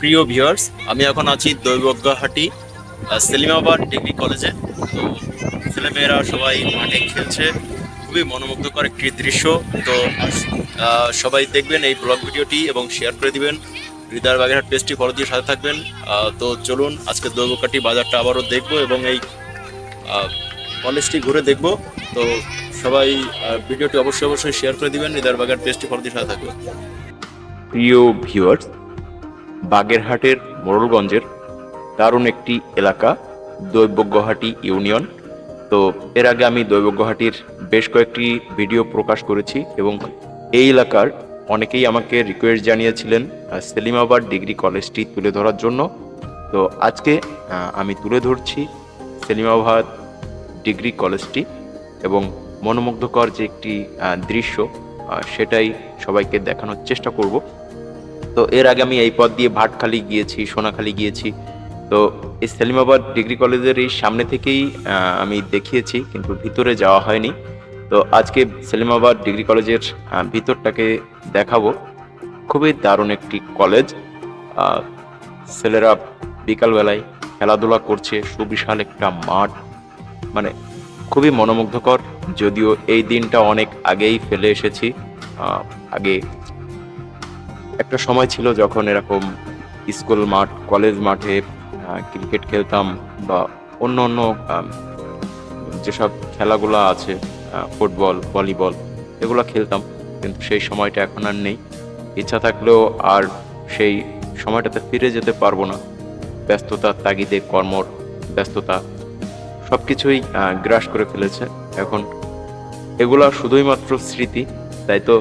প্রিয় ভিউয়ার্স আমি এখন আছি দৈবজ্ঞাহাটি সেলিমাবাদ ডিগ্রি কলেজে। তো ছেলেমেয়েরা সবাই মাঠে খেলছে। খুবই মনোমুগ্ধকর একটি দৃশ্য। তো সবাই দেখবেন এই ব্লগ ভিডিওটি এবং শেয়ার করে দিবেন। হৃদয় বাগেরহাট পেজটি ফলো দিয়ে সাথে থাকবেন। তো চলুন, আজকে দৈবকাটি বাজারটা আবারও দেখব এবং এই কলেজটি ঘুরে দেখব। তো সবাই ভিডিওটি অবশ্যই অবশ্যই শেয়ার করে দিবেন। হৃদয় বাগেরহাট পেজটি ফলো দিয়ে সাথে থাকবেন। প্রিয় ভিউয়ার্স বাগেরহাটের মোড়লগঞ্জের দারুণ একটি এলাকা, দৈবজ্ঞহাটি ইউনিয়ন। তো এর আগে আমি দৈবজ্ঞহাটির বেশ কয়েকটি ভিডিও প্রকাশ করেছি এবং এই এলাকার অনেকেই আমাকে রিকোয়েস্ট জানিয়েছিলেন সেলিমাবাদ ডিগ্রি কলেজটি তুলে ধরার জন্য। তো আজকে আমি তুলে ধরছি সেলিমাবাদ ডিগ্রি কলেজটি এবং মনোমুগ্ধকর যে একটি দৃশ্য সেটাই সবাইকে দেখানোর চেষ্টা করব। তো এর আগে আমি এই পথ দিয়ে ভাটখালি গিয়েছি, সোনাখালি গিয়েছি। তো এই সেলিমাবাদ ডিগ্রি কলেজের এই সামনে থেকেই আমি দেখিয়েছি, কিন্তু ভিতরে যাওয়া হয়নি। তো আজকে সেলিমাবাদ ডিগ্রি কলেজের ভিতরটাকে দেখাবো। খুবই দারুণ একটি কলেজ। ছেলেরা বিকালবেলায় খেলাধুলা করছে, সুবিশাল একটা মাঠ। মানে খুবই মনোমুগ্ধকর, যদিও এই দিনটা অনেক আগেই ফেলে এসেছি। আগে একটা সময় ছিল যখন এরকম স্কুল মাঠ, কলেজ মাঠে ক্রিকেট খেলতাম বা অন্য অন্য যেসব খেলাগুলো আছে ফুটবল, ভলিবল, এগুলো খেলতাম। কিন্তু সেই সময়টা এখন আর নেই। ইচ্ছা থাকলেও আর সেই সময়টাতে ফিরে যেতে পারব না। ব্যস্ততার তাগিদে, কর্মর ব্যস্ততা সব কিছুই গ্রাস করে ফেলেছে। এখন এগুলা শুধুই মাত্র স্মৃতি, তাই তো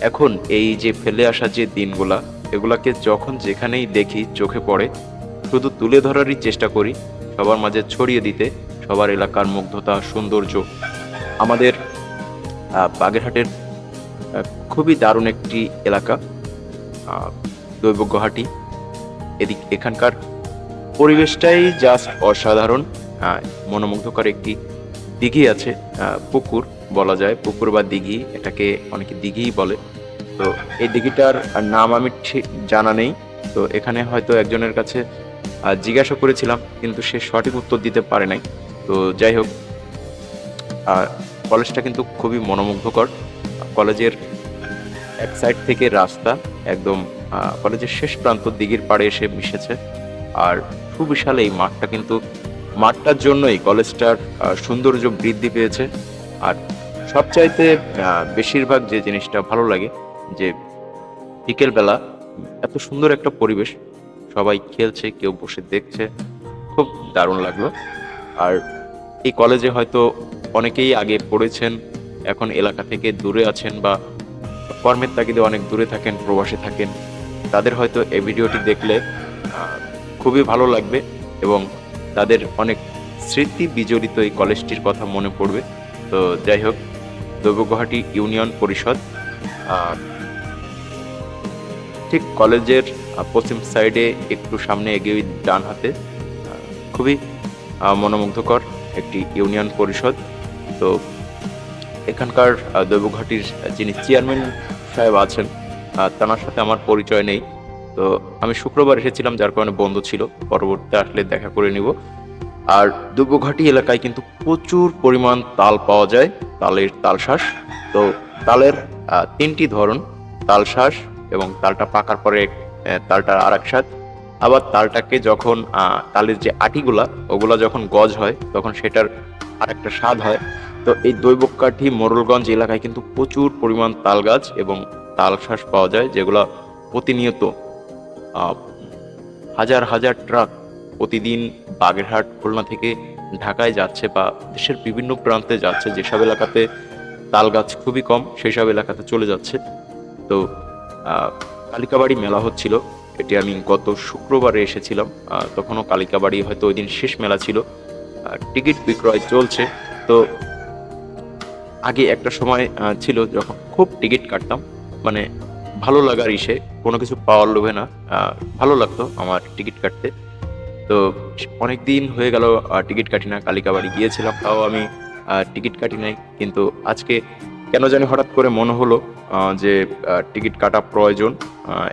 এখন এই যে ফেলে আসা যে দিনগুলা এগুলাকে যখন যেখানেই দেখি চোখে পড়ে শুধু তুলে ধরারই চেষ্টা করি সবার মাঝে ছড়িয়ে দিতে সবার এলাকার মুগ্ধতা সৌন্দর্য। আমাদের বাগেরহাটের খুবই দারুণ একটি এলাকা দৈবজ্ঞহাটি। এদিক এখানকার পরিবেশটাই জাস্ট অসাধারণ আহ, মনোমুগ্ধকর একটি দিঘি আছে পুকুর। বলা যায় পুকুর বা দিঘি এটাকে অনেকে দিঘিই বলে। তো এই দিঘিটার নাম আমি ঠিক জানা নেই। তো এখানে হয়তো একজনের কাছে জিজ্ঞাসা করেছিলাম কিন্তু সে সঠিক উত্তর দিতে পারে নাই। তো যাই হোক আহ, কলেজটা কিন্তু খুবই মনোমুগ্ধকর। কলেজের এক সাইড থেকে রাস্তা একদম কলেজের শেষ প্রান্ত দিঘির পাড়ে এসে মিশেছে। আর সুবিশাল এই মাঠটা কিন্তু মাঠটার জন্যই কলেজটার সৌন্দর্য বৃদ্ধি পেয়েছে। আর সবচাইতে বেশিরভাগ যে জিনিসটা ভালো লাগে, যে বিকেলবেলা এত সুন্দর একটা পরিবেশ, সবাই খেলছে, কেউ বসে দেখছে, খুব দারুণ লাগল। আর এই কলেজে হয়তো অনেকেই আগে পড়েছেন, এখন এলাকা থেকে দূরে আছেন বা কর্মের তাগিদে অনেক দূরে থাকেন, প্রবাসে থাকেন, তাদের হয়তো এই ভিডিওটি দেখলে খুবই ভালো লাগবে এবং তাদের অনেক স্মৃতি বিজড়িত এই কলেজটির কথা মনে পড়বে। তো যাই হোক দৈবগুয়াহাটি ইউনিয়ন পরিষদ আহ, ঠিক কলেজের পশ্চিম সাইডে একটু সামনে এগিয়ে ডান হাতে খুবই মনোমুগ্ধকর একটি ইউনিয়ন পরিষদ। তো এখানকার দৈবঘাটির যিনি চেয়ারম্যান সাহেব আছেন তার সাথে আমার পরিচয় নেই। তো আমি শুক্রবার এসেছিলাম যার কারণে বন্ধ ছিল। পরবর্তীতে আসলে দেখা করে নিব। আর দুবঘাটি এলাকায় কিন্তু প্রচুর পরিমাণ তাল পাওয়া যায়, তালের তালশ্বাস তো তালের তিনটি ধরন তালশ্বাস এবং তালটা পাকার পরে তালটার আর এক স্বাদ আবার তালটাকে যখন তালের যে আটিগুলা, ওগুলা যখন গজ হয়, তখন সেটার আর একটা স্বাদ হয়। তো এই দৈবকাঠি মোরলগঞ্জ এলাকায় কিন্তু প্রচুর পরিমাণ তাল গাছ এবং তাল শ্বাস পাওয়া যায়, যেগুলো প্রতিনিয়ত হাজার হাজার ট্রাক প্রতিদিন বাগেরহাট, খুলনা থেকে ঢাকায় যাচ্ছে বা দেশের বিভিন্ন প্রান্তে যাচ্ছে। যেসব এলাকাতে তাল গাছ খুবই কম সেই সব এলাকাতে চলে যাচ্ছে। তো কালিকাবাড়ি মেলা হচ্ছিল। এটি আমি গত শুক্রবারে এসেছিলাম। তখনও কালিকাবাড়ি হয়তো ওই দিন শেষ মেলা ছিল। টিকিট বিক্রয় চলছে। তো, আগে একটা সময় ছিল যখন খুব টিকিট কাটতাম। মানে ভালো লাগার ইসে, কোনো কিছু পাওয়ার লোভে না। ভালো লাগতো আমার টিকিট কাটতে। তো অনেক দিন হয়ে গেল টিকিট কাটি না, কালিকাবাড়ি গিয়েছিলাম, তাও আমি টিকিট কাটি নাই। কিন্তু আজকে কেন জানি হঠাৎ করে মনে হলো যে টিকিট কাটা প্রয়োজন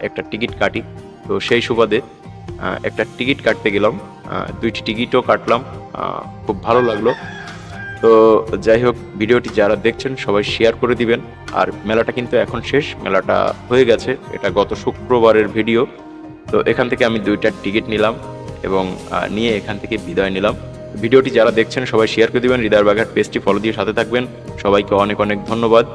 একটা টিকিট কাটি। তো সেই সুবাদে একটা টিকিট কাটতে গেলাম দুইটি টিকিটও কাটলাম খুব ভালো লাগল। তো যাই হোক, ভিডিওটি যারা দেখছেন, সবাই শেয়ার করে দিবেন। আর মেলাটা কিন্তু এখন শেষ, মেলাটা হয়ে গেছে, এটা গত শুক্রবারের ভিডিও। তো এখান থেকে আমি দুইটা টিকিট নিলাম। এবং নিয়ে এখান থেকে বিদায় নিলাম। ভিডিওটি যারা দেখছেন সবাই শেয়ার করে দেবেন। হৃদয় বাঘাট পেজটি ফলো দিয়ে সাথে থাকবেন। সবাইকে অনেক অনেক ধন্যবাদ।